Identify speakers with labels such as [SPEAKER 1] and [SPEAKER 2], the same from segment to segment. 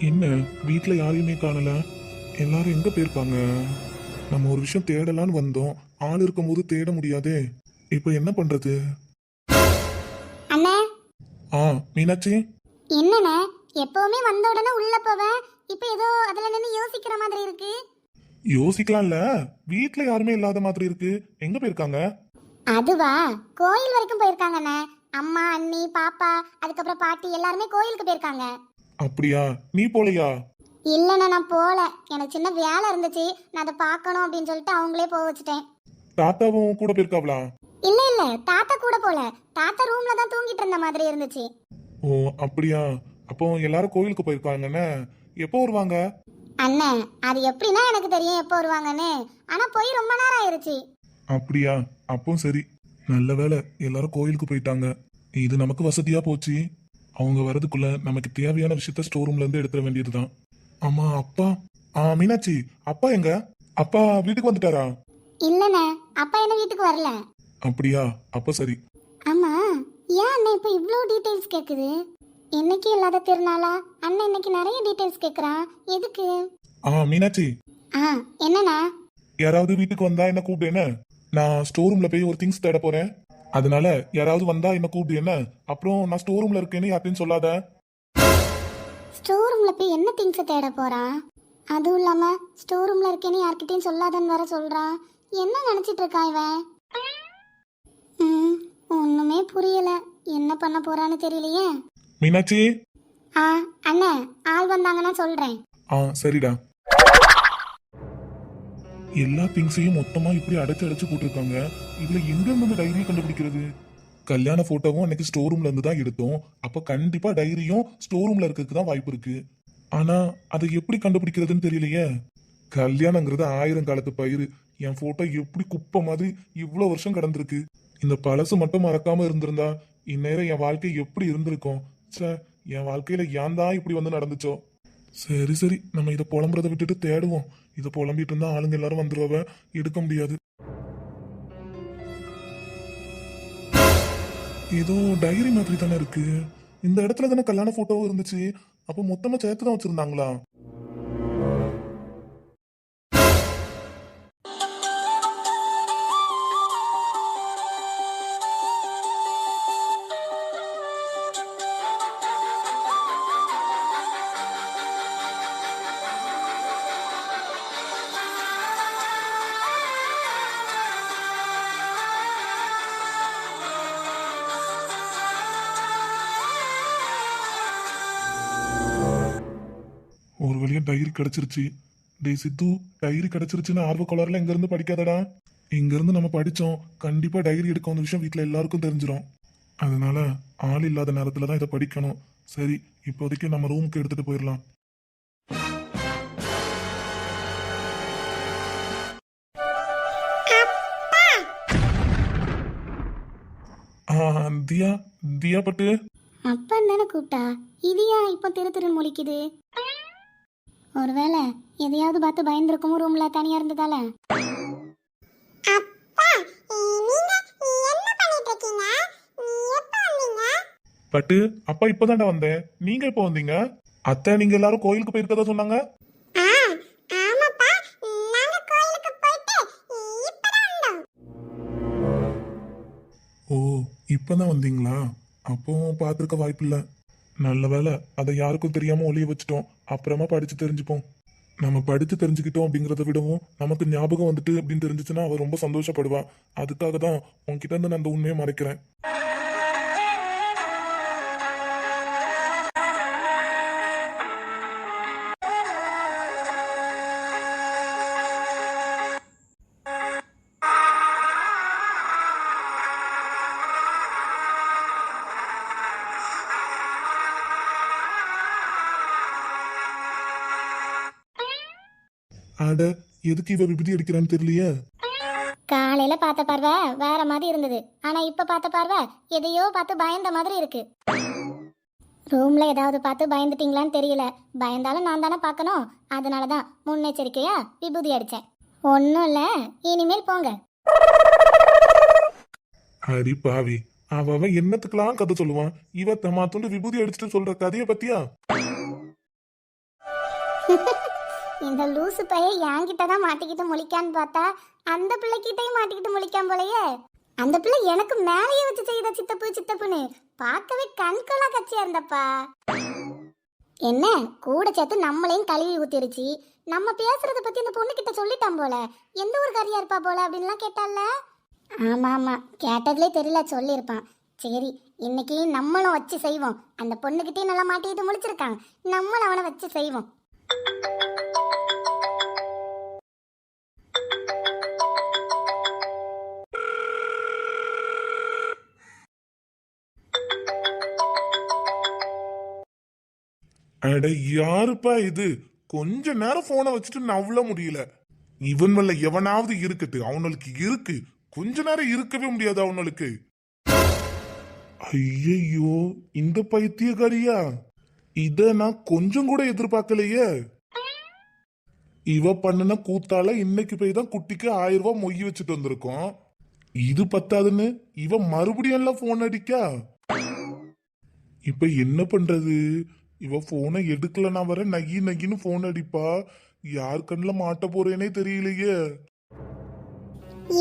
[SPEAKER 1] என்ன? வீட்ல யாரையுமே காணல. எல்லாரும் எங்க போயிருப்பாங்க? நம்ம ஒரு விஷயம் தேடலான்னு வந்தோம். ஆள் இருக்கும்போது தேட முடியாதே. இப்போ என்ன பண்றது?
[SPEAKER 2] அண்ணே.
[SPEAKER 1] ஆ மீனாட்சி?
[SPEAKER 2] என்னண்ணே? எப்பவுமே வந்த உடனே உள்ள போவேன் இப்போ ஏதோ அதுல நின்று யோசிக்கிற மாதிரி இருக்கு.
[SPEAKER 1] யோசிக்கலாம்ல. வீட்ல யாருமே இல்லாத மாதிரி இருக்கு. எங்க போயிருக்காங்க?
[SPEAKER 2] அதுவா? கோயில் வரைக்கும் போயிருக்காங்கண்ணே. அம்மா அண்ணி பாப்பா அதுக்கப்புறம் பாட்டி எல்லாருமே கோயிலுக்கு போயிருக்காங்க.
[SPEAKER 1] அப்படியா? நீ போலையா?
[SPEAKER 2] இல்லைண்ணே நான் போகல எனக்கு சின்ன வேலை இருந்துச்சு. நான் அதை பார்க்கணும் அப்படின்னு சொல்லிட்டு அவங்களே போக வச்சுட்டேன்.
[SPEAKER 1] தாத்தாவும் கூட போயிருக்காவளா?
[SPEAKER 2] இல்ல இல்ல. தாத்தா கூட போல. தாத்தா ரூம்ல தான் தூங்கிட்டு இருந்த மாதிரி இருந்துச்சு.
[SPEAKER 1] ஓ அப்படியா? அப்போ எல்லாரும் கோயிலுக்கு போயிருக்காங்கன்னு எப்போ வருவாங்க?
[SPEAKER 2] அண்ணே அது எப்படின்னா எனக்கு தெரியும் எப்போ வருவாங்கன்னு. ஆனா போய் ரொம்ப நேரம் ஆயிருச்சு.
[SPEAKER 1] அப்படியா? அப்போ சரி. நல்ல வேளை எல்லாரும் கோயிலுக்கு போயிட்டாங்க. இது நமக்கு வசதியா போச்சு. அவங்க வரதுக்குள்ள நமக்கு தேவையான விஷயத்த ஸ்டோர் ரூம்ல இருந்து எடுத்துட வேண்டியதுதான். ஆமா அப்பா. ஆ மீனாட்சி அப்பா எங்க? அப்பா வீட்டுக்கு வந்துட்டாரா?
[SPEAKER 2] இல்லண்ணே அப்பா என்ன வீட்டுக்கு வரல?
[SPEAKER 1] அப்படியா? அப்ப சரி.
[SPEAKER 2] ஆமா ஏன் அண்ணன் இப்போ இவ்வளோ டீடைல்ஸ் கேக்குது? என்னைக்கு இல்லாத திருநாளா? அண்ணன் இன்னைக்கு நிறைய டீடைல்ஸ் கேக்குறான். எதுக்கு?
[SPEAKER 1] ஆ மீனாட்சி.
[SPEAKER 2] ஆ என்னண்ணா?
[SPEAKER 1] யாராவது வீட்டுக்கு வந்தா என்ன கூப்பிடு என்ன? நான் ஸ்டோர் ரூம்ல போய் ஒரு திங்ஸ் தேட போறேன். அதனால யாராவது வந்தா என்ன கூப்பிடு என்ன? அப்புறம் நான் ஸ்டோர் ரூம்ல இருக்கேன்னு யார்ட்டையும் சொல்லாத.
[SPEAKER 2] ஸ்டோர் ரூம்ல போய் என்ன திங்ஸ் தேட போறான் அதுவும் இல்லாம ஸ்டோர் ரூம்ல இருக்கேன்னு யார்கிட்டயும் சொல்லாதன்னு வேற சொல்றான் என்ன நினைச்சிட்டு இருக்கான் இவன் ம், ஒண்ணுமே புரியல. என்ன பண்ண போறான்னு தெரியலையே.
[SPEAKER 1] மீனாட்சி?
[SPEAKER 2] ஆ அண்ணே ஆள் வந்தாங்கன்னா சொல்றேன்.
[SPEAKER 1] ஆ சரிடா. எல்லா திங்ஸையும் மொத்தமா இப்படி அடைச்சு அடைச்சு போட்டிருக்காங்க. இதுல எங்க இருந்து டைரியை கண்டுபிடிக்கிறது? கல்யாண போட்டோவும் அன்னைக்கு ஸ்டோர் ரூம்ல இருந்து தான் எடுத்தோம். அப்ப கண்டிப்பா டைரியும் ஸ்டோர் ரூம்ல இருக்கிறதுக்கு தான் வாய்ப்பு இருக்கு. ஆனா அதை எப்படி கண்டுபிடிக்கிறதுன்னு தெரியலையே. கல்யாணங்கிறது ஆயிரம் காலத்து பயிர் என் போட்டோ எப்படி குப்பை மாதிரி இவ்வளோ வருஷம் கடந்திருக்கு. இந்த பழசு மட்டும் மறக்காம இருந்திருந்தா இந்நேரம் என் வாழ்க்கை எப்படி இருந்திருக்கும்? ச்சே என் வாழ்க்கையில ஏன் தான் இப்படி வந்து நடந்துச்சோ? சரி சரி நம்ம இதை புலம்புறதை விட்டுட்டு தேடுவோம். இதை புலம்பிட்டு இருந்தா ஆளுங்க எல்லாரும் வந்துருவாங்க. எடுக்க முடியாது. ஏதோ டைரி மாதிரி தானே இருக்கு. இந்த இடத்துல தானே கல்யாண போட்டோவும் இருந்துச்சு. அப்போ மொத்தமா சேர்த்து தான் வச்சிருந்தாங்களா? என் டைரி கிடைச்சிருச்சு. டே சித்து டைரி கிடைச்சிருச்சுன்னு ஆர்வ கோளாறுல எங்க இருந்து படிக்காதடா. இங்கேருந்து நம்ம படிச்சோம். கண்டிப்பா டைரி எடுக்க வந்த விஷயம் வீட்ல எல்லாருக்கும் தெரிஞ்சிடும் அதனால ஆள் இல்லாத நேரத்தில் தான் இதை படிக்கணும். சரி இப்போதைக்கு நம்ம ரூமுக்கு எடுத்துட்டு போயிடலாம். தியா தியா பட்டு.
[SPEAKER 2] அப்பா என்ன கூப்பிட்டா. இதியா இப்போ திரு திரு முழிக்குது? ஒருவேளை எதையாவது பார்த்து பயந்துருக்குமோ ரூம்ல தனியா இருந்ததால. அப்பா நீங்க என்ன பண்ணிட்டு இருக்கீங்க நீ எப்ப வந்தீங்க?
[SPEAKER 1] பட்டு அப்பா இப்பதான்டா வந்தேன். நீங்க எப்போ வந்தீங்க? அத்தை நீங்க எல்லாரும் கோயிலுக்கு போயிருக்கதா சொன்னாங்க?
[SPEAKER 2] ஆ ஆமாப்பா. நாங்க கோயிலுக்கு போயிட்டு இப்பதான் வந்தோம்.
[SPEAKER 1] ஓ இப்பதான் வந்தீங்களா? அப்போ பார்த்துருக்க வாய்ப்பில்ல. நல்ல வேலை அதை யாருக்கும் தெரியாம ஒளிய வச்சுட்டோம். அப்புறமா படிச்சு தெரிஞ்சுப்போம். நம்ம படிச்சு தெரிஞ்சுக்கிட்டோம் அப்படிங்கறத விடவும் நமக்கு ஞாபகம் வந்துட்டு அப்படின்னு தெரிஞ்சிச்சுன்னா அவ ரொம்ப சந்தோஷப்படுவா. அதுக்காக தான் உன்கிட்ட இருந்து நான் அந்த உண்மையை மறைக்கிறேன். எதுக்கு இவ விபதி அடிக்கிறான்னு தெரியலையே?
[SPEAKER 2] காலையில பார்த்த பார்வை வேற மாதிரி இருந்தது. ஆனா இப்ப பார்த்த பார்வை எதையோ பார்த்து பயந்த மாதிரி இருக்கு. ரூம்ல ஏதாவது பார்த்து பயந்துட்டீங்களான்னு தெரியல. பயந்தாலும் நான் தானே பார்க்கணும். அதனால தான் முன்னெச்சரிக்கையா விபூதி அடிச்சேன். ஒன்றும் இல்லை. இனிமேல் போங்க.
[SPEAKER 1] அடி பாவி. அவ அவ என்னத்துக்கெல்லாம் கதை சொல்லுவான்? இவ தமாத்துண்டு விபூதி அடிச்சுட்டு சொல்ற கதைய பத்தியா?
[SPEAKER 2] இந்த லூசு பையன் என்கிட்ட தான் மாட்டிக்கிட்டு முழிக்கான்னு பார்த்தா அந்த பிள்ளைக்கிட்டையும் மாட்டிக்கிட்டு முழிக்கான் போலயே. அந்த பிள்ளை எனக்கு மேலேயே வச்சு செய்த சித்தப்பு சித்தப்புன்னு பார்க்கவே கண்கொள்ளா கட்சியா இருந்தப்பா. என்ன? கூட சேர்த்து நம்மளையும் கழுவி ஊத்திருச்சு. நம்ம பேசுறத பத்தி இந்த பொண்ணு கிட்ட சொல்லிட்டான் போல. எந்த ஒரு கரியா இருப்பா போல அப்படின்லாம் கேட்டால ஆமா ஆமா கேட்டதுலே தெரியல சொல்லியிருப்பான். சரி இன்னைக்கு நம்மளும் வச்சு செய்வோம். அந்த பொண்ணுகிட்டே நல்லா மாட்டிக்கிட்டு முழிச்சிருக்காங்க நம்மளும் அவனை வச்சு செய்வோம்.
[SPEAKER 1] அட யாருப்பா இது? கொஞ்ச நேரம் போனை வச்சுட்டு நவ்வள முடியல. இவன் மேல எவனாவது இருக்கட்டு அவனுக்கு இருக்கு. கொஞ்ச நேரம் இருக்கவே முடியாது அவனுக்கு. ஐயையோ இந்த பைத்தியக்காரியா? இத நான் கொஞ்சம் கூட எதிர்பார்க்கலையே. இவ பண்ணுன கூத்தால இன்னைக்கு போய் தான் குட்டிக்கு ஆயிரம் ரூபாய் மொய் வச்சுட்டு வந்திருக்கோம். இது பத்தாதுன்னு இவ மறுபடியும் எல்லாம் போன் அடிக்கா? இப்ப என்ன பண்றது? இவ போனை எடுக்கலனா வர நகி நகின்னு போன் அடிப்பா. யார் கண்ணில் மாட்ட போறேனே தெரியலையே.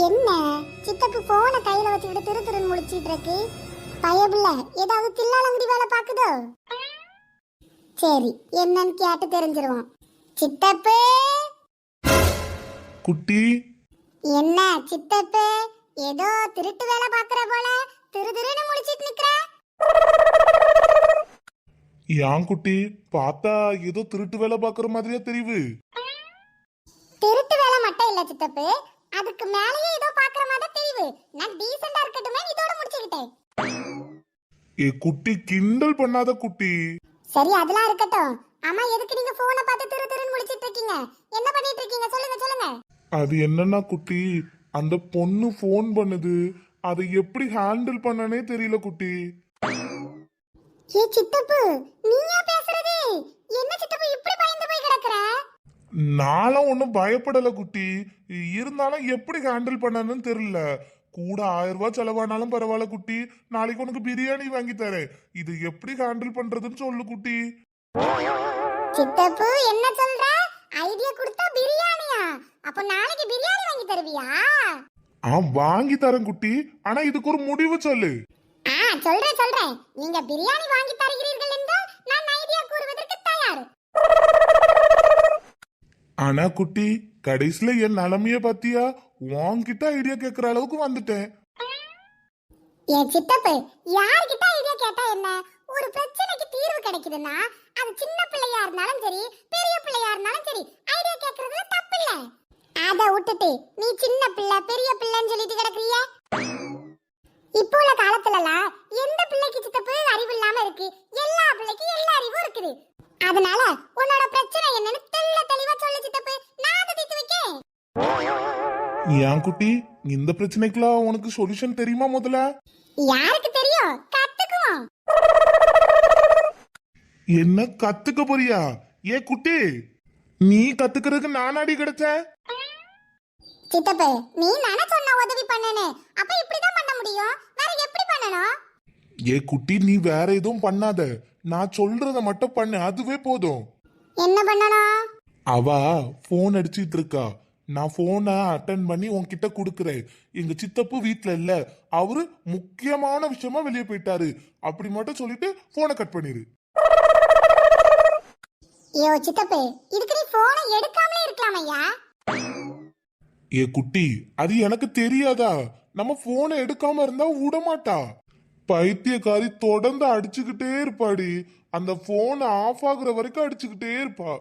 [SPEAKER 2] என்ன? சித்தப்பு போனை கையில வச்சுக்கிட்டு திரு திருன்னு முழிச்சிட்டு இருக்கு. பயபில்ல ஏதாவது தில்லாலங்கடி வேலை பாக்குதோ சரி என்னன்னு கேட்டு தெரிஞ்சிருவோம். சித்தப்பு!
[SPEAKER 1] குட்டி!
[SPEAKER 2] என்ன சித்தப்பு? ஏதோ திருட்டு வேலை பாக்குற போல திரு திருன்னு முழிச்சிட்டு நிக்கிற?
[SPEAKER 1] யான் குட்டி பார்த்தா ஏதோ திருட்டு வேலை பார்க்குற மாதிரியா தெரியுது
[SPEAKER 2] திருட்டு வேலை மட்டும் இல்ல சித்தப்பு அதுக்கு மேலேயே ஏதோ பாக்குற மாதிரி தெரியுது நான் டீசெண்டா இருக்கட்டுமே இதோட முடிச்சுக்கிட்டேன்
[SPEAKER 1] ஏ குட்டி கிண்டல் பண்ணாத குட்டி
[SPEAKER 2] சரி அதெல்லாம் இருக்கட்டும் அம்மா எதுக்கு நீங்க போனை பார்த்து திரு திருன்னு முழிச்சிட்டு இருக்கீங்க என்ன பண்ணிட்டு இருக்கீங்க சொல்லுங்க சொல்லுங்க
[SPEAKER 1] அது என்னன்னா குட்டி அந்த பொண்ணு ஃபோன் பண்ணுது அதை எப்படி ஹேண்டில் பண்ணனே தெரியல குட்டி
[SPEAKER 2] ஏ சித்தப்பு நீயா பேசுறது? என்ன சித்தப்பு இப்படி பயந்து போய் கிடக்குற?
[SPEAKER 1] நானும் ஒன்றும் பயப்படல குட்டி. இருந்தாலும் எப்படி ஹேண்டில் பண்ணணும்னு தெரியல. கூட ஆயிரம் ரூபாய் செலவானாலும் பரவாயில்ல குட்டி. நாளைக்கு உனக்கு பிரியாணி வாங்கி தரேன். இது எப்படி ஹேண்டில் பண்றதுன்னு சொல்லு குட்டி.
[SPEAKER 2] சித்தப்பு என்ன சொல்ற? ஐடியா கொடுத்தா பிரியாணியா? அப்ப நாளைக்கு பிரியாணி வாங்கி தருவியா?
[SPEAKER 1] ஆ வாங்கி தரேன் குட்டி. ஆனா இதுக்கு ஒரு முடிவு சொல்லு.
[SPEAKER 2] சொல்றேன் சொல்றேன். நீங்க பிரியாணி வாங்கி தருகிறீர்கள் என்றால் நான் ஐடியா கூறுவதற்கு தயார்.
[SPEAKER 1] ஆனா குட்டி கடைசியில என் நிலைமைய பாத்தியா? உன்கிட்ட ஐடியா கேக்குற அளவுக்கு வந்துட்டேன்.
[SPEAKER 2] என் சித்தப்பு யார்கிட்ட ஐடியா கேட்டா என்ன? ஒரு பிரச்சனைக்கு தீர்வு கிடைக்குதுன்னா அது சின்ன பிள்ளையா இருந்தாலும் சரி பெரிய பிள்ளையா இருந்தாலும் சரி ஐடியா கேக்குறதுல தப்பு இல்ல அத விட்டுட்டு நீ சின்ன பிள்ளை பெரிய பிள்ளைன்னு சொல்லிட்டு கிடக்குறிய? இப்போ உள்ள காலத்துலலாம் எந்த பிள்ளைக்கு சித்தப்பு அறிவு இல்லாம இருக்கு? எல்லா பிள்ளைக்கும் எல்லா அறிவும் இருக்குது. அதனால உன்னோட பிரச்சனை என்னன்னு தெள்ள தெளிவா சொல்லு சித்தப்பு. நான் அதை தீர்த்து வைக்கேன்.
[SPEAKER 1] ஏன் குட்டி? இந்த பிரச்சனைக்கெல்லாம் உனக்கு சொல்யூஷன் தெரியுமா முதல்ல?
[SPEAKER 2] யாருக்கு தெரியும்? கத்துக்குவோம்.
[SPEAKER 1] என்ன கத்துக்க போறியா? ஏ குட்டி நீ கத்துக்கிறதுக்கு நானாடி கிடைச்ச?
[SPEAKER 2] சித்தப்பு நீ நானே சொன்ன உதவி பண்ணனே அப்ப இப்படிதான் பண்ண முடியும்? வேற எப்படி பண்ணணும்?
[SPEAKER 1] ஏ குட்டி நீ வேற எதுவும் பண்ணாத. நான் சொல்றத மட்டும் பண்ணு அதுவே போதும்.
[SPEAKER 2] என்ன பண்ணணும்?
[SPEAKER 1] அவ போன் அடிச்சிட்டு இருக்கா. நான் போனை அட்டன் பண்ணி உன்கிட்ட கொடுக்குறேன். எங்க சித்தப்பு வீட்ல இல்ல. அவரு முக்கியமான விஷயமா வெளியே போயிட்டாரு. அப்படி மட்டும் சொல்லிட்டு போனை கட் பண்ணிரு.
[SPEAKER 2] ஐயோ சித்தப்பு இதுக்கு நீ போனை எடுக்காமலே இருக்கலாம் ஐயா
[SPEAKER 1] ஏ குட்டி அது எனக்கு தெரியாதா? நம்ம போனை எடுக்காம இருந்தா விடமாட்டா? பைத்தியக்காரி தொடர்ந்து அடிச்சுக்கிட்டே இருப்பாடி. அந்த போன் ஆஃப் ஆகுற வரைக்கும் அடிச்சுக்கிட்டே இருப்பா.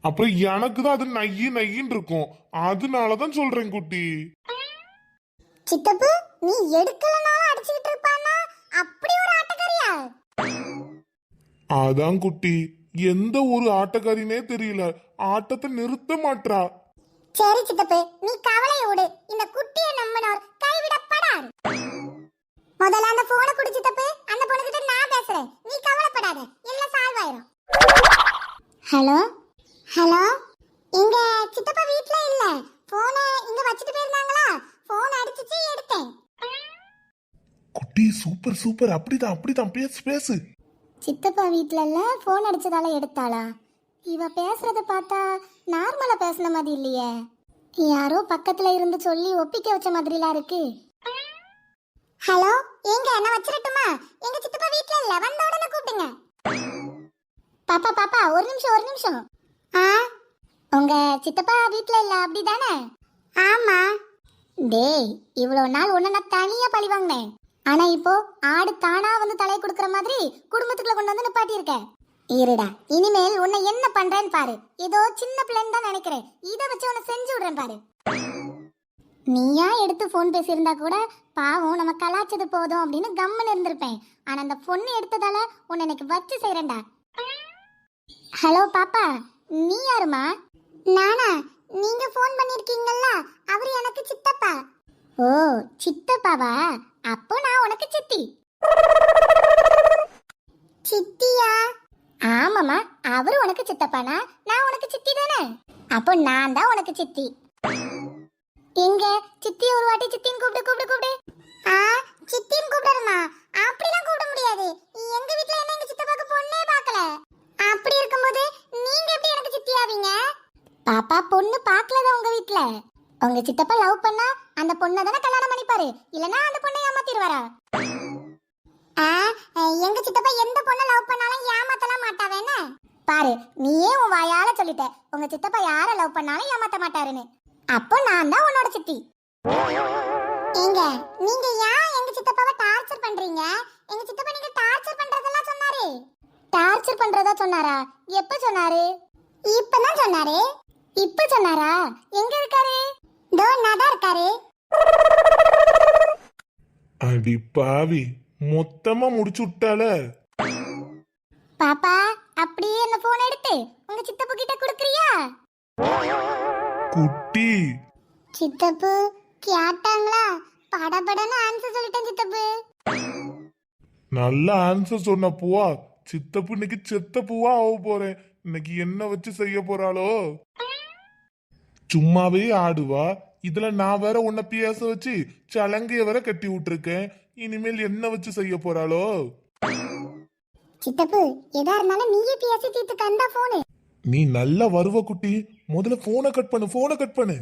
[SPEAKER 1] அப்புறம் எனக்கு தான் அது நையி நையின்னு இருக்கும். அதனாலதான் சொல்றேன் குட்டி.
[SPEAKER 2] சித்தப்பு நீ எடுக்கலனாலும் அடிச்சுக்கிட்டு இருப்பானா அப்படி ஒரு ஆட்டக்காரியா?
[SPEAKER 1] அதான் குட்டி. எந்த ஒரு ஆட்டக்காரினே தெரியல. ஆட்டத்தை நிறுத்த மாட்றா.
[SPEAKER 2] சரி சித்தப்பு நீ கவலையை விடு. இந்த குட்டியை நம்பினோர் கைவிடப்படார் முதல்ல அந்த போனை குடி சித்தப்பு. அந்த பொண்ணுகிட்ட நான் பேசுறேன். நீ கவலைப்படாத. எல்லாம் சால்வ் ஆயிரும் ஹலோ? ஹலோ? எங்க சித்தப்பா வீட்ல இல்ல. போனை இங்க வச்சுட்டு போயிருந்தாங்களா? போன் அடிச்சிச்சு எடுத்தேன்.
[SPEAKER 1] குட்டி சூப்பர் சூப்பர் அப்படிதான் அப்படிதான். பேசு பேசு.
[SPEAKER 2] சித்தப்பா வீட்ல இல்ல போன் அடிச்சதால எடுத்தாளா? இவ பேசுறத பார்த்தா நார்மலா பேசுன மாதிரி இல்லையே. யாரோ பக்கத்துல இருந்து சொல்லி ஒப்பிக்க வச்ச மாதிரிலாம் இருக்கு. ஹலோ எங்க என்ன வச்சிரட்டுமா? எங்க சித்தப்பா வீட்ல இல்ல வந்த உடனே கூப்பிடுங்க. பாப்பா பாப்பா ஒரு நிமிஷம் ஒரு நிமிஷம். ஆ? உங்க சித்தப்பா வீட்ல இல்ல அப்படிதானே? ஆமா. டேய் இவ்வளவு நாள் உன்ன நான் தனியா பழி வாங்கினேன். ஆனா இப்போ ஆடு தானா வந்து தலை கொடுக்கற மாதிரி குடும்பத்துக்குள்ள கொண்டு வந்து நிப்பாட்டி இருக்கேன் இருடா இனிமேல் உன்னை என்ன பண்றேன்னு பாரு. ஏதோ சின்ன பிள்ளைன்னு தான் நினைக்கிறேன். இதை வச்சு உன்னை செஞ்சு விடுறேன் பாரு. நீயா எடுத்து ஃபோன் பேசியிருந்தா கூட பாவம் நம்ம கலாச்சது போதும் அப்படின்னு கம்முன்னு இருந்திருப்பேன். ஆனா அந்த பொண்ணு எடுத்ததால உன்னை எனக்கு வச்சு செய்யறேன்டா ஹலோ பாப்பா நீ யாருமா? நானா? நீங்க ஃபோன் பண்ணிருக்கீங்கல்ல அவர் எனக்கு சித்தப்பா. ஓ சித்தப்பாவா? அப்போ நான் உனக்கு சித்தி. சித்தியா? ஆமாமா அவரு உனக்கு சித்தப்பானா? நான் உனக்கு சித்தி தானே? அப்போ நான் தான் உனக்கு சித்தி. எங்க? சித்தி ஒரு வாட்டி சித்தியும் கூப்பிடு கூப்பிடு கூப்பிடு. ஆ சித்தியும் கூப்பிடணுமா அப்படிலாம் கூப்பிட முடியாது. எங்க வீட்ல என்ன எங்க சித்தப்பாக்கு பொண்ணே பார்க்கல? அப்படி இருக்கும்போது நீங்க எப்படி எனக்கு சித்தி ஆவீங்க? பாப்பா பொண்ணு பார்க்கலதா உங்க வீட்ல? உங்க சித்தப்பா லவ் பண்ணா அந்த பொண்ணை தானே கல்யாணம் பண்ணிப்பாரு. இல்லனா அந்த பொண்ணை ஏமாத்திடுவாரா? எங்க சித்தப்பா எந்த பொண்ணை லவ் பண்ணாலும் ஏமாத்தலாம் மாட்டாவேன்னு பாரு நீயே உன் வாயால சொல்லிட்ட. உங்க சித்தப்பா யார லவ் பண்ணாலும் ஏமாத்த மாட்டாருன்னு. அப்போ நான் தான் உன்னோட சித்தி. ஏங்க நீங்க ஏன் எங்க சித்தப்பாவை டார்ச்சர் பண்றீங்க? எங்க சித்தப்பா நீங்க டார்ச்சர் பண்றதெல்லாம் சொன்னாரு. டார்ச்சர் பண்றதா சொன்னாரா? எப்ப சொன்னாரு? இப்பதான் சொன்னாரு. இப்ப சொன்னாரா? எங்க இருக்காரு? தோ நான் இருக்காரு.
[SPEAKER 1] அடி பாவி. மொத்தமா முடிச்சு விட்டால
[SPEAKER 2] பாப்பா அப்படியே அந்த போன் எடுத்து உங்க சித்தப்பு கிட்ட கொடுக்குறியா?
[SPEAKER 1] குட்டி.
[SPEAKER 2] சித்தப்பு கேட்டாங்களா? படபடன்னு ஆன்சர் சொல்லிட்டேன் சித்தப்பு.
[SPEAKER 1] நல்ல ஆன்சர் சொன்ன பூவா. சித்தப்பு இன்னைக்கு செத்த பூவா ஆக போறேன். இன்னைக்கு என்ன வச்சு செய்ய போறாளோ? சும்மாவே ஆடுவா. இதுல நான் வேற உன்னை பேச வச்சு சலங்கைய வேற கட்டி விட்டுருக்கேன். இனிமேல் என்ன வச்சு செய்ய போறாளோ?
[SPEAKER 2] சித்தப்பு எதா இருந்தாலும் நீயே பேசி தீர்த்து கந்தா போனு
[SPEAKER 1] நீ நல்லா வருவ குட்டி. முதல்ல போனை கட் பண்ணு போனை கட் பண்ணு.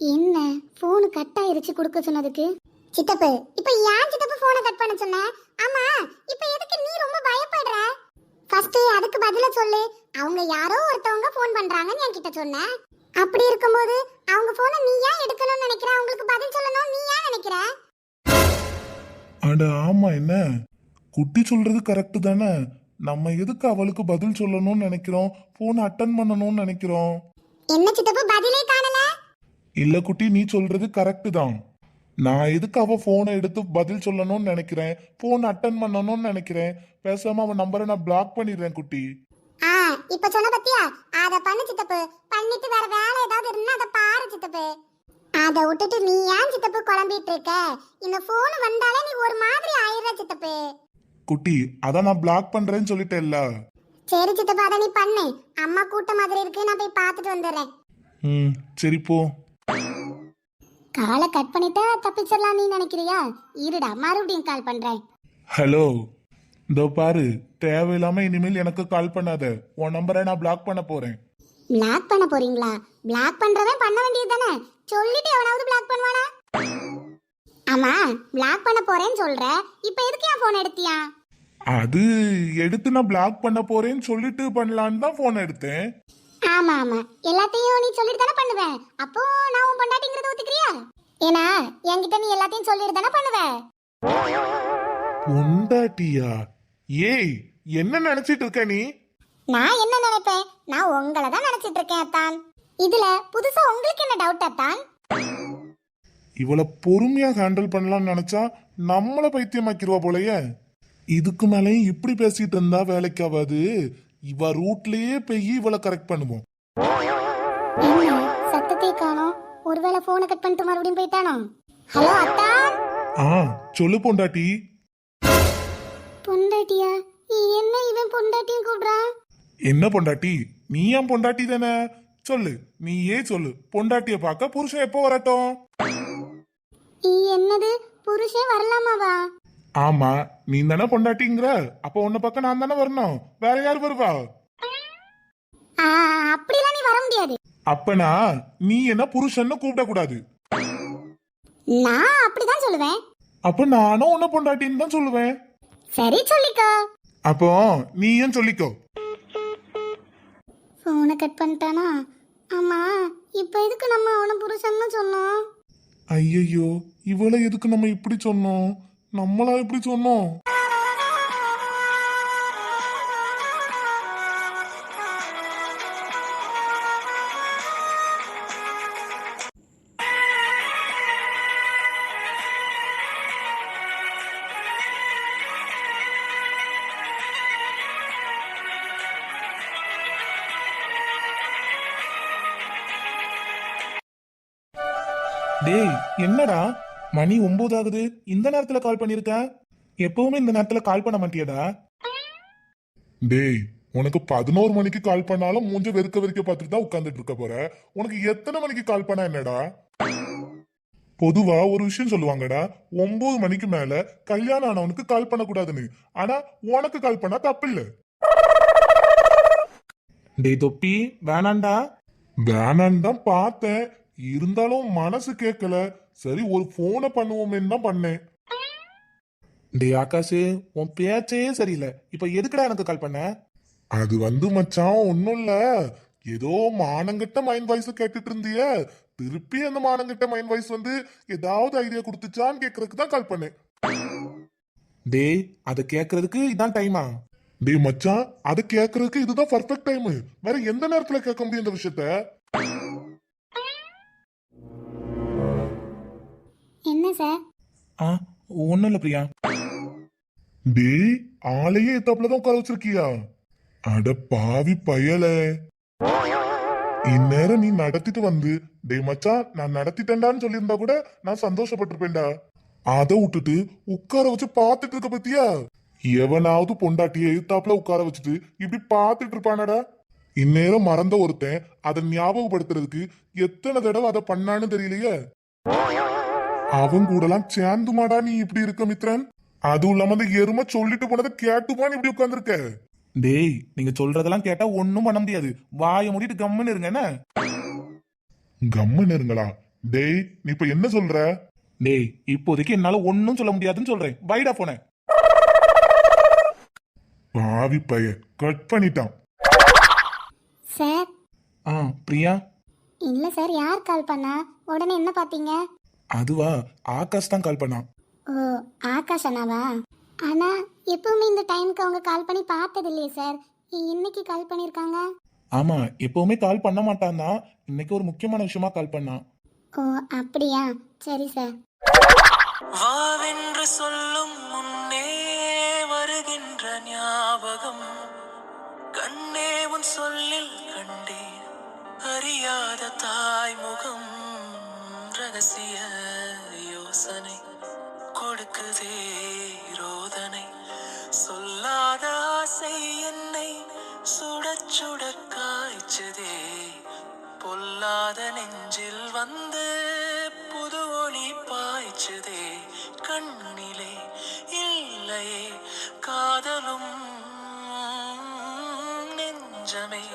[SPEAKER 2] என்ன? போன் கட் ஆயிருச்சு கொடுக்க சொன்னதுக்கு? சித்தப்பு இப்போ ஏன் சித்தப்பு போனை கட் பண்ண சொன்ன? ஆமா இப்போ எதுக்கு நீ ரொம்ப பயப்படுற? ஃபர்ஸ்ட் அதுக்கு பதில சொல்லு. அவங்க யாரோ ஒருத்தவங்க ஃபோன் பண்றாங்கன்னு என்கிட்ட சொன்ன. அப்படி இருக்கும்போது அவங்க போனை நீ ஏன் எடுக்கணும்னு நினைக்கிற? அவங்களுக்கு பதில் சொல்லணும்னு நீ ஏன் நினைக்கிற?
[SPEAKER 1] அட ஆமா என்ன? குட்டி சொல்றது கரெக்ட் தானே? நம்ம எதுக்கு அவளுக்கு பதில் சொல்லணும்னு நினைக்கிறோம்? போன் அட்டன் பண்ணணும்னு நினைக்கிறோம்.
[SPEAKER 2] என்ன சித்தப்பு பதிலே காணல?
[SPEAKER 1] இல்ல குட்டி நீ சொல்றது கரெக்ட் தான். நான் எதுக்கு அவ போனை எடுத்து பதில் சொல்லணும்னு நினைக்கிறேன்? போன் அட்டன் பண்ணணும்னு நினைக்கிறேன். பேசாம அவன் நம்பரை நான் பிளாக் பண்ணிடுறேன் குட்டி.
[SPEAKER 2] இப்ப சொன்ன பத்தியா? அத பண்ணு சித்தப்பு. பண்ணிட்டு வேற வேலை ஏதாவது இருந்தா அத பாரு சித்தப்பு. அத விட்டுட்டு நீ ஏன் சித்தப்பு குழம்பிட்டு இருக்க? இந்த போன் வந்தாலே நீ ஒரு மாதிரி ஆயிடுற சித்தப்பு.
[SPEAKER 1] குட்டி அதான் நான் பிளாக் பண்றேன்னு சொல்லிட்டேல்ல
[SPEAKER 2] சரி சித்தப்பு அத நீ பண்ணு. அம்மா கூட்ட மாதிரி இருக்கு நான் போய் பார்த்துட்டு வந்துடுறேன்.
[SPEAKER 1] ம் சரி போ.
[SPEAKER 2] காலை கட் பண்ணிட்டா தப்பிச்சிடலாம் நீ நினைக்கிறியா? இருடா மறுபடியும் கால் பண்றேன்.
[SPEAKER 1] ஹலோ இதோ பாரு. தேவையில்லாம இனிமேல் எனக்கு கால் பண்ணாத. உன் நம்பரை நான் பிளாக் பண்ண போறேன்.
[SPEAKER 2] பிளாக் பண்ண போறீங்களா? பிளாக் பண்றவன் பண்ண வேண்டியது தானே? சொல்லிட்டு எவனாவது பிளாக் பண்ணுவானா? ஆமா பிளாக் பண்ண போறேன்னு சொல்ற. இப்போ எதுக்கு என் போன் எடுத்தியா?
[SPEAKER 1] அது எடுத்து நான் பிளாக் பண்ண போறேன்னு சொல்லிட்டு பண்ணலான்னு தான் போன் எடுத்தேன்.
[SPEAKER 2] ஆமா ஆமா. எல்லாத்தையும் நீ சொல்லிட்டு தானே பண்ணுவ? அப்போ நான் உன் பொண்டாட்டிங்கிறத ஒத்துக்கிறியா? ஏன்னா என்கிட்ட நீ எல்லாத்தையும் சொல்லிட்டு தானே பண்ணுவ?
[SPEAKER 1] பொண்டாட்டியா? ஏய் என்ன நினைச்சிட்டு இருக்க நீ?
[SPEAKER 2] நான் என்ன நினைப்பேன்? நான் உங்களை தான் நினைச்சிட்டு இருக்கேன் அத்தான். இதுல புதுசா உங்களுக்கு என்ன டவுட் அத்தான்?
[SPEAKER 1] இவள பொறுமையா ஹேண்டில் பண்ணலாம்னு நினைச்சா நம்மள பைத்தியமாக்கிருவா போலயே. இதுக்கு மேலேயும் இப்படி பேசிட்டு இருந்தா வேலைக்கு ஆகாது இவ ரூட்லயே போய் இவளை கரெக்ட் பண்ணுவோம்.
[SPEAKER 2] என்ன? சத்தத்தை காணோம். ஒருவேளை போனை கட் பண்ணிட்டு மறுபடியும் போயிட்டானோ? ஹலோ அத்தான்?
[SPEAKER 1] ஆ சொல்லு பொண்டாட்டி.
[SPEAKER 2] பொண்டாட்டியா? என்ன இவன் பொண்டாட்டியும் கூப்பிடுறான்
[SPEAKER 1] என்ன பொண்டாட்டி? நீ ஏன் பொண்டாட்டி தானே? சொல்லு. நீ ஏன் சொல்லு. பொண்டாட்டிய பார்க்க புருஷன் எப்போ வரட்டும்?
[SPEAKER 2] என்னது? புருஷன் வரலாமாவா?
[SPEAKER 1] ஆமா. நீ தானே பொண்டாட்டிங்கிற? அப்ப உன்னை பக்கம் நான் தானே வரணும். வேற யார் வருவா?
[SPEAKER 2] ஆ, அப்படிலாம் நீ வர முடியாது.
[SPEAKER 1] அப்பனா நீ என்ன புருஷன்னு கூப்பிடக்கூடாது
[SPEAKER 2] நான் அப்படிதான் சொல்லுவேன்.
[SPEAKER 1] அப்ப நானும் உன்ன பொண்டாட்டின்னு தான் சொல்லுவேன்.
[SPEAKER 2] சரி சொல்லிக்கோ.
[SPEAKER 1] அப்போ நீயும் சொல்லிக்கோ.
[SPEAKER 2] ஃபோனை கட் பண்ணிட்டானா? ஆமா இப்போ எதுக்கு நம்ம அவனை புருஷன்னு சொன்னோம்?
[SPEAKER 1] ஐயையோ இவளை எதுக்கு நம்ம இப்படி சொன்னோம்? நம்மளா இப்படி சொன்னோம்? டேய் என்னடா? மணி ஒன்பது ஆகுது இந்த நேரத்துல கால் பண்ணிருக்க? எப்பவுமே இந்த நேரத்துல கால் பண்ண மாட்டியடா? டேய் உனக்கு பதினோரு மணிக்கு கால் பண்ணாலும் மூஞ்ச வெறுக்க வெறுக்க பார்த்துட்டு தான் உட்காந்துட்டு இருக்க போற. உனக்கு எத்தனை மணிக்கு கால் பண்ணா என்னடா? பொதுவா ஒரு விஷயம் சொல்லுவாங்கடா. ஒன்பது மணிக்கு மேல கல்யாணம் ஆனவனுக்கு கால் பண்ணக்கூடாதுன்னு. ஆனா உனக்கு கால் பண்ணா தப்பு இல்ல டேய் தொப்பி வேணாண்டா? வேணான்னு தான் பார்த்தேன். இருந்தாலும் மனசு கேட்கல சரி ஒரு போனை பண்ணுவோமேன்னு தான் பண்ணேன். டேய் ஆகாஷ் உன் பேச்சே சரியில்லை. இப்ப எதுக்குடா எனக்கு கால் பண்ண? அது வந்து மச்சான் ஒன்னும் இல்ல. ஏதோ மானங்கிட்ட மைண்ட் வாய்ஸ் கேட்டுட்டு இருந்திய. திருப்பி அந்த மானங்கிட்ட மைண்ட் வாய்ஸ் வந்து ஏதாவது ஐடியா கொடுத்துச்சான்னு கேக்குறதுக்கு தான் கால் பண்ணேன். டேய் அதை கேக்குறதுக்கு இதான் டைமா டேய் மச்சான் அதை கேக்குறதுக்கு இதுதான் பர்ஃபெக்ட் டைம் வேற எந்த நேரத்துல கேட்க முடியும் இந்த விஷயத்த?
[SPEAKER 2] என்ன சார்?
[SPEAKER 1] ஆ ஒன்றும் இல்லை பிரியா. டேய் ஆளையே எத்தாப்புல தான் உட்கார வச்சிருக்கியா? அட பாவி பயலே. இந்நேரம் நீ நடத்திட்டு வந்து டேய் மச்சான் நான் நடத்திட்டேன்டான்னு சொல்லியிருந்தா கூட நான் சந்தோஷப்பட்டிருப்பேன்டா. அதை விட்டுட்டு உட்கார வச்சு பார்த்துட்டு இருக்க பத்தியா? எவனாவது பொண்டாட்டியை எத்தாப்புல உட்கார வச்சுட்டு இப்படி பார்த்துட்டு இருப்பானடா? இந்நேரம் மறந்த ஒருத்தன் அதை ஞாபகப்படுத்துறதுக்கு எத்தனை தடவை அதை பண்ணான்னு தெரியலையே? அவன் கூடலாம் சேர்ந்துமாடா நீ இப்படி இருக்க மித்ரன்? அதுவும் இல்லாம அந்த எருமை சொல்லிட்டு போனதை கேட்டுமா நீ இப்படி உட்கார்ந்திருக்க. டேய் நீங்க சொல்றதெல்லாம் கேட்டா ஒண்ணும் பண்ண முடியாது. வாய மூடிட்டு கம்முன்னு இருங்க என்ன? கம்முன்னு இருங்களா? டேய் நீ இப்ப என்ன சொல்ற? டேய் இப்போதைக்கு என்னால ஒண்ணும் சொல்ல முடியாதுன்னு சொல்றேன். வைடா போன. பாவி பைய கட் பண்ணிட்டான்.
[SPEAKER 2] சார்.
[SPEAKER 1] ஆ பிரியா?
[SPEAKER 2] இல்ல சார் யார் கால் பண்ணா? உடனே என்ன பாத்தீங்க?
[SPEAKER 1] அதுவா? ஆகாஷ் தான் கால் பண்ணான்.
[SPEAKER 2] ஓ ஆகாஷ் அண்ணாவா? ஆனா எப்பவுமே இந்த டைம்க்கு அவங்க கால் பண்ணி பார்த்தது இல்லையே சார் இன்னைக்கு கால் பண்ணிருக்காங்க?
[SPEAKER 1] ஆமா எப்பவுமே கால் பண்ண மாட்டான் தான். இன்னைக்கு ஒரு முக்கியமான விஷயமா கால் பண்ணான்.
[SPEAKER 2] ஓ அப்படியா? சரி சார்
[SPEAKER 3] வாவென்று சொல்லும் முன்னே வருகின்ற ஞாபகம். கண்ணே உன் சொல்லில் கண்டேன் அறியாத தாய்முகம் ரகசிய யோசனை கொடுக்குதே ரோதனை. சொல்லாத ஆசை என்னை சுடச் சுடக் காய்ச்சதே. பொல்லாத நெஞ்சில் வந்து புது ஒளி பாய்ச்சதே. கண்ணிலே இல்லையே காதலும் நெஞ்சமே.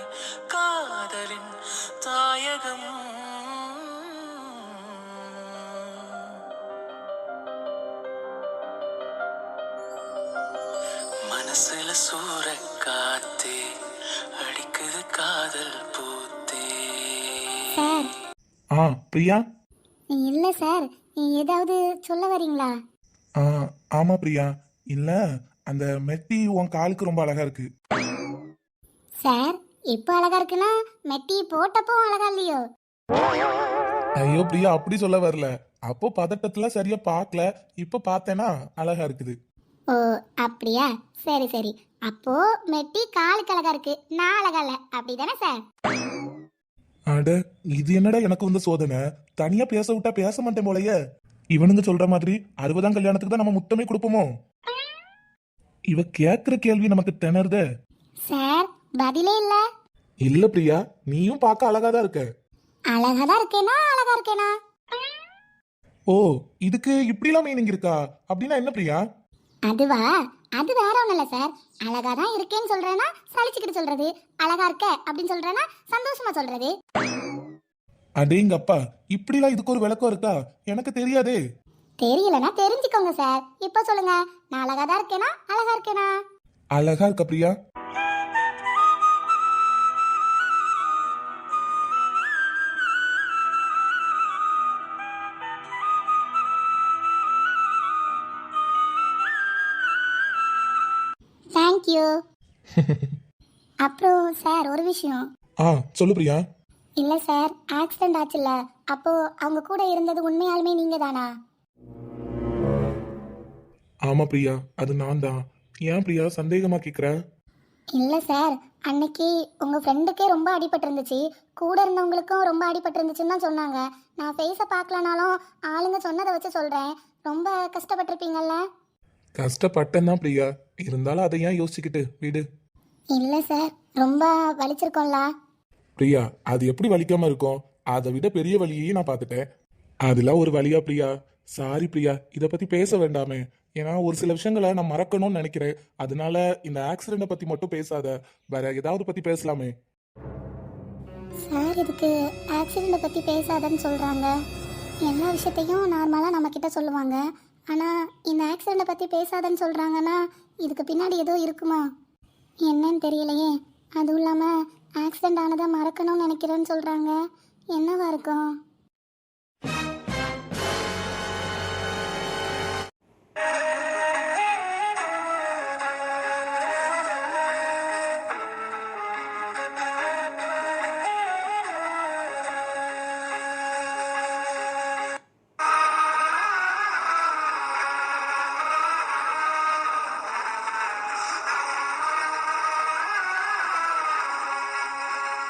[SPEAKER 3] மனசுல சூற காத்தே அடிக்குது காதல் பூத்தே.
[SPEAKER 2] சார்.
[SPEAKER 1] ஆ பிரியா?
[SPEAKER 2] இல்ல சார். ஏதாவது சொல்ல வரீங்களா?
[SPEAKER 1] ஆ ஆமா பிரியா. இல்ல அந்த மெட்டி உன் காலுக்கு ரொம்ப அழகா இருக்கு.
[SPEAKER 2] சார் இப்போ அழகா இருக்குன்னா மெட்டி போட்டப்போ அழகா இல்லையோ?
[SPEAKER 1] ஐயோ பிரியா அப்படி சொல்ல வரல. அப்போ பதட்டத்துல சரியா பார்க்கல. இப்ப பார்த்தேனா அழகா இருக்குது.
[SPEAKER 2] ஓ அப்படியா? சரி சரி. அப்போ மெட்டி காலுக்கு அழகா இருக்கு. நான் அழகா இல்ல அப்படிதானே சார்?
[SPEAKER 1] அட இது என்னடா எனக்கு வந்த சோதனை? தனியா பேச விட்டா பேச மாட்டேன் போலயே. இவனுங்க சொல்ற மாதிரி அறுபதாம் கல்யாணத்துக்கு தான் நம்ம முத்தமே கொடுப்போமோ? இவ கேக்குற கேள்வி நமக்கு திணறுதே.
[SPEAKER 2] சார் பதிலே இல்ல.
[SPEAKER 1] இல்ல பிரியா நீயும் பார்க்க அழகா தான் இருக்க.
[SPEAKER 2] அழகா தான் இருக்கேனா அழகா இருக்கேனா?
[SPEAKER 1] ஓ இதுக்கு இப்படிலாம் மீனிங் இருக்கா? அப்படின்னா என்ன பிரியா?
[SPEAKER 2] அதுவா? அது வேற ஒன்றும் இல்லை சார் அழகா தான் இருக்கேன்னு சொல்றேன்னா சலிச்சுக்கிட்டு சொல்றது. அழகா இருக்க அப்படின்னு சொல்றேன்னா சந்தோஷமா சொல்றது.
[SPEAKER 1] அடேங்கப்பா இப்படிலாம் இதுக்கு ஒரு விளக்கம் இருக்கா? எனக்கு தெரியாதே.
[SPEAKER 2] தெரியலனா தெரிஞ்சுக்கோங்க சார் இப்போ சொல்லுங்க. நான் அழகா தான் இருக்கேனா? அழகா இருக்கேனா?
[SPEAKER 1] அழகா இருக்க பிரியா?
[SPEAKER 2] அப்புறம் சார் ஒரு விஷயம்.
[SPEAKER 1] ஆ சொல்லு பிரியா.
[SPEAKER 2] இல்லை சார் ஆக்சிடென்ட் ஆச்சுல்ல. அப்போ அவங்க கூட இருந்தது உண்மையாலுமே நீங்க தானா
[SPEAKER 1] ஆமா பிரியா அது நான் தான் ஏன் பிரியா சந்தேகமா கேக்குற?
[SPEAKER 2] இல்லை சார் அன்னைக்கு உங்கள் ஃப்ரெண்டுக்கே ரொம்ப அடிபட்டு இருந்துச்சு கூட இருந்தவங்களுக்கும் ரொம்ப அடிபட்டு இருந்துச்சுன்னு தான் சொன்னாங்க. நான் ஃபேஸை பார்க்கலனாலும் ஆளுங்க சொன்னதை வச்சு சொல்கிறேன் ரொம்ப கஷ்டப்பட்டிருப்பீங்கல்ல?
[SPEAKER 1] கஷ்டப்பட்டேன் தான் பிரியா. இருந்தாலும் அதை ஏன் யோசிச்சுக்கிட்டு? விடு.
[SPEAKER 2] இல்லை சார் ரொம்ப வலிச்சிருக்கோம்ல.
[SPEAKER 1] பிரியா அது எப்படி வலிக்காம இருக்கும்? அதை விட பெரிய வலியையும் நான் பார்த்துட்டேன். அதெல்லாம் ஒரு வலியா பிரியா? சாரி பிரியா. இதை பத்தி பேச வேண்டாமே. ஏன்னா ஒரு சில விஷயங்களை நான் மறக்கணும்னு நினைக்கிறேன். அதனால இந்த ஆக்சிடென்ட பத்தி மட்டும் பேசாத. வேற ஏதாவது பத்தி பேசலாமே.
[SPEAKER 2] சார் இதுக்கு ஆக்சிடெண்ட்டை பற்றி பேசாதன்னு சொல்கிறாங்க எல்லா விஷயத்தையும் நார்மலாக நம்மக்கிட்ட சொல்லுவாங்க. ஆனால் இந்த ஆக்சிடெண்ட்டை பற்றி பேசாதன்னு சொல்கிறாங்கன்னா இதுக்கு பின்னாடி ஏதோ இருக்குமா? என்னன்னு தெரியலையே. அதுவும் இல்லாமல் ஆக்சிடெண்ட் ஆனதை மறக்கணும்னு நினைக்கிறேன்னு சொல்கிறாங்க என்னவா இருக்கும்?